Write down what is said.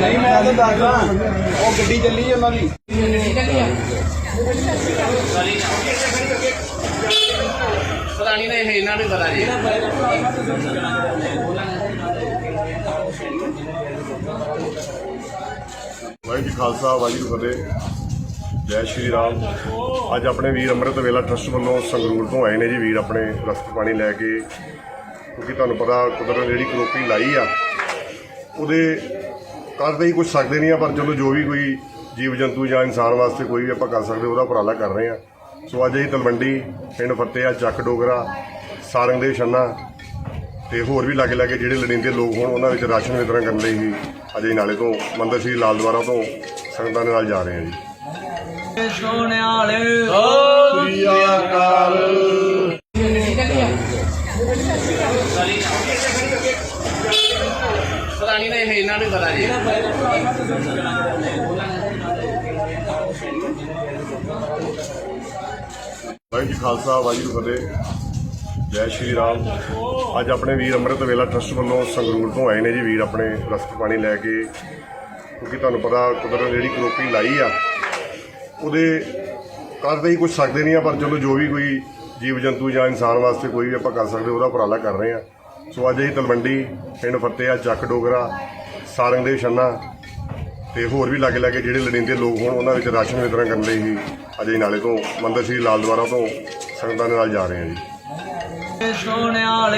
ਨਹੀਂ ਮੈਂ ਤਾਂ ਦੱਸਦਾ ਉਹ ਗੱਡੀ ਚੱਲੀ ਉਹਨਾਂ ਦੀ। ਪਤਾ ਨਹੀਂ ਨਾ ਇਹ ਇਹਨਾਂ ਨੂੰ ਪਤਾ ਜੀ। ਵਾਹਿਗੁਰੂ ਜੀ ਖਾਲਸਾ ਵਾਹਿਗੁਰੂ ਫਤਿਹ। ਜੈ ਸ਼੍ਰੀ ਰਾਮ। ਅੱਜ ਆਪਣੇ ਵੀਰ ਅੰਮ੍ਰਿਤ ਵੇਲਾ ਟਰਸਟ ਵੱਲੋਂ ਸੰਗਰੂਰ ਤੋਂ ਆਏ ਨੇ ਜੀ। ਵੀਰ ਆਪਣੇ ਰਸਤ ਪਾਣੀ ਲੈ ਕੇ, ਕਿਉਂਕਿ ਤੁਹਾਨੂੰ ਪਤਾ ਕੁਦਰਤ ਜਿਹੜੀ ਕਰੋਪੀ ਲਾਈ ਆ, ਉਹਦੇ ਕਰਦੇ ਹੀ ਕੁਝ ਸਕਦੇ ਨਹੀਂ ਆ, ਪਰ ਚਲੋ ਜੋ ਵੀ ਕੋਈ ਜੀਵ ਜੰਤੂ ਜਾਂ ਇਨਸਾਨ ਵਾਸਤੇ ਕੋਈ ਵੀ ਆਪਾਂ ਕਰ ਸਕਦੇ, ਉਹਦਾ ਉਪਰਾਲਾ ਕਰ ਰਹੇ ਆ। ਸੋ ਅੱਜ ਅਸੀਂ ਤਲਵੰਡੀ, ਪਿੰਡ ਫਤਿਆ ਚੱਕ ਡੋਗਰਾ, ਸਾਰੰਗ ਦੇ ਛੰਨਾ ਤੇ ਹੋਰ ਵੀ ਲਾਗੇ ਲਾਗੇ ਜਿਹੜੇ ਲੜਿੰਦੇ ਲੋਕ ਹੋਣ, ਉਹਨਾਂ ਵਿੱਚ ਰਾਸ਼ਨ ਵਿਤਰਨ ਕਰਨ ਲਈ ਹੀ ਅਜੇ ਨਾਲੇ ਤੋਂ ਮੰਦਰ ਸ਼੍ਰੀ ਲਾਲ ਦੁਆਰਾ ਤੋਂ ਸੰਗਤਾਂ ਦੇ ਨਾਲ ਜਾ ਰਹੇ ਹਾਂ ਜੀ। ਸੋਹਣਿਆਲ। ਪਤਾ ਨਹੀਂ ਨਾ ਇਹ ਇਹਨਾਂ ਨੂੰ ਪਤਾ ਜੀ ਵਾਹਿਗੁਰੂ ਜੀ ਖਾਲਸਾ ਵਾਹਿਗੁਰੂ ਫਤਿਹ। ਜੈ ਸ਼੍ਰੀ ਰਾਮ। ਅੱਜ ਆਪਣੇ ਵੀਰ ਅੰਮ੍ਰਿਤ ਵੇਲਾ ਟਰਸਟ ਵੱਲੋਂ ਸੰਗਰੂਰ ਤੋਂ ਆਏ ਨੇ ਜੀ ਵੀਰ ਆਪਣੇ ਰਸਤ ਪਾਣੀ ਲੈ ਕੇ। ਕਿਉਂਕਿ ਤੁਹਾਨੂੰ ਪਤਾ ਕੁਦਰਤ ਜਿਹੜੀ ਕਰੋਪੀ ਲਾਈ ਆ ਉਹਦੇ ਕਰਦੇ ਹੀ ਕੁਝ ਸਕਦੇ ਨਹੀਂ ਆ, ਪਰ ਚਲੋ ਜੋ ਵੀ ਕੋਈ ਜੀਵ ਜੰਤੂ ਜਾਂ ਇਨਸਾਨ ਵਾਸਤੇ ਕੋਈ ਵੀ ਆਪਾਂ ਕਰ ਸਕਦੇ, ਉਹਦਾ ਉਪਰਾਲਾ ਕਰ ਰਹੇ ਆ। ਸੋ ਅੱਜ ਅਸੀਂ ਤਲਵੰਡੀ, ਪਿੰਡ ਫੱਤਿਆ, ਚੱਕ ਡੋਗਰਾ, ਸਾਰੰਗ ਦੇ ਛੰਨਾ ਤੇ ਹੋਰ ਵੀ ਲਾਗੇ ਲਾਗੇ ਜਿਹੜੇ ਲੜਿੰਦੇ ਲੋਕ ਹੋਣ, ਉਹਨਾਂ ਵਿੱਚ ਰਾਸ਼ਨ ਵਿਤਰਨ ਕਰਨ ਲਈ ਹੀ ਅਜੇ ਨਾਲੇ ਤੋਂ ਮੰਦਰ ਸ਼੍ਰੀ ਲਾਲ ਦੁਆਰਾ ਤੋਂ ਸੰਗਤਾਂ ਦੇ ਨਾਲ ਜਾ ਰਹੇ ਹਾਂ ਜੀ। ਸੋਹਣਿਆਲ